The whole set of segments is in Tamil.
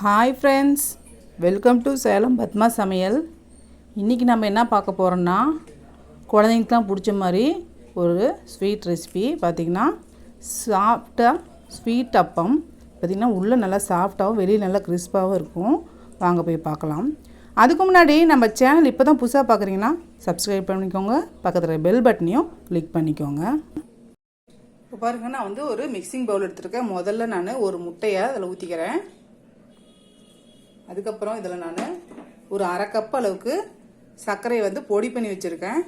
Hi friends welcome to Salem Padma சமையல் இன்றைக்கி நம்ம என்ன பார்க்க போகிறோம்னா குழந்தைங்களுக்குலாம் பிடிச்ச மாதிரி ஒரு ஸ்வீட் ரெசிபி பார்த்திங்கன்னா சாஃப்டாக ஸ்வீட் அப்பம். பார்த்திங்கன்னா உள்ளே நல்லா சாஃப்டாகவும் வெளியே நல்லா கிறிஸ்பாகவும் இருக்கும். வாங்க போய் பார்க்கலாம். அதுக்கு முன்னாடி நம்ம சேனல் இப்போ தான் புதுசாக பார்க்குறீங்கன்னா சப்ஸ்கிரைப் பண்ணிக்கோங்க. பக்கத்தில் பெல் பட்டனையும் கிளிக் பண்ணிக்கோங்க. இப்போ பாருங்க நான் வந்து ஒரு மிக்சிங் பவுல் எடுத்துருக்கேன். முதல்ல நான் ஒரு முட்டையை அதில் ஊற்றிக்கிறேன் அதுக்கப்புறம் இதில் நான் ஒரு அரை கப் அளவுக்கு சர்க்கரையை வந்து பொடி பண்ணி வச்சுருக்கேன்.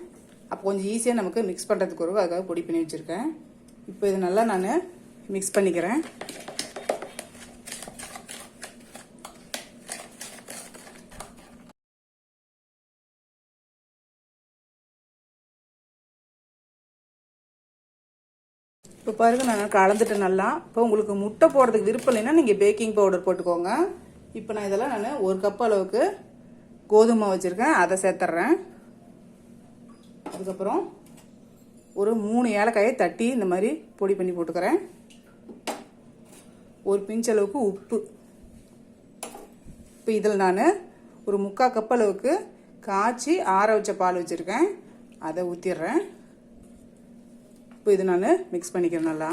அப்போ கொஞ்சம் ஈஸியாக நமக்கு மிக்ஸ் பண்ணுறதுக்கு ஒரு அதுக்காக பொடி பண்ணி வச்சுருக்கேன். இப்போ இது நல்லா நான் மிக்ஸ் பண்ணிக்கிறேன். இப்போ பாருங்க நான் கலந்துட்டேன் நல்லா. இப்போ உங்களுக்கு முட்டை போடுறதுக்கு விருப்பம் இல்லைன்னா நீங்கள் பேக்கிங் பவுடர் போட்டுக்கோங்க. இப்போ நான் இதெல்லாம் நான் ஒரு கப் அளவுக்கு கோதுமை வச்சுருக்கேன். அதை சேர்த்துட்றேன் அதுக்கப்புறம் ஒரு மூணு ஏலக்காயை தட்டி இந்த மாதிரி பொடி பண்ணி போட்டுக்கிறேன். ஒரு பிஞ்ச் அளவுக்கு உப்பு. இப்போ இதில் நான் ஒரு முக்கால் கப் அளவுக்கு காய்ச்சி ஆற வச்ச பால் வச்சுருக்கேன். அதை ஊற்றிடுறேன் இப்போ இது நான் மிக்ஸ் பண்ணிக்கிறேன் நல்லா.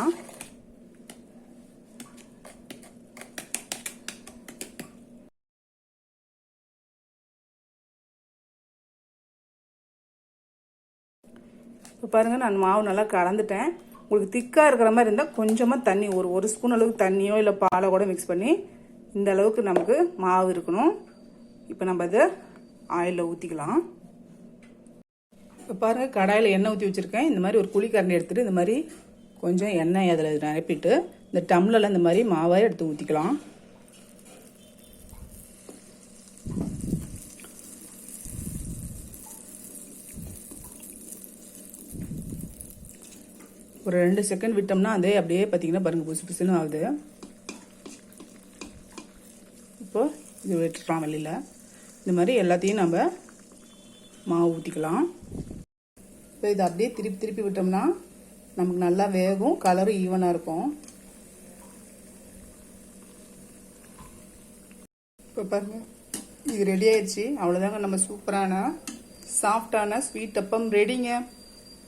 இப்போ பாருங்கள் நான் மாவு நல்லா கலந்துட்டேன். உங்களுக்கு திக்காக இருக்கிற மாதிரி இருந்தால் கொஞ்சமாக தண்ணி ஒரு ஒரு ஸ்பூன் அளவுக்கு தண்ணியோ இல்லை பாலை கூட மிக்ஸ் பண்ணி இந்த அளவுக்கு நமக்கு மாவு இருக்கணும். இப்போ நம்ம அதை ஆயிலில் ஊற்றிக்கலாம் இப்போ பாருங்கள் கடாயில் எண்ணெய் ஊற்றி வச்சுருக்கேன். இந்த மாதிரி ஒரு குழிக்கரண்டி எடுத்துகிட்டு இந்த மாதிரி கொஞ்சம் எண்ணெய் அதில் நிரப்பிட்டு இந்த டம்ளரில் இந்த மாதிரி மாவாக எடுத்து ஊற்றிக்கலாம் ஒரு ரெண்டு செகண்ட் விட்டோம்னா அதே அப்படியே பார்த்தீங்கன்னா பாருங்கள் புசு புசுன்னு ஆகுது. இப்போ இது விட்டுக்கலாம் வெளியில். இந்த மாதிரி எல்லாத்தையும் நம்ம மாவு ஊற்றிக்கலாம் இப்போ இதை அப்படியே திருப்பி திருப்பி விட்டோம்னா நமக்கு நல்லா வேகும். கலரும் ஈவனாக இருக்கும். இப்போ பாருங்க இது ரெடி ஆயிடுச்சு. அவ்வளோதாங்க நம்ம சூப்பரான சாஃப்டான ஸ்வீட் அப்பம் ரெடிங்க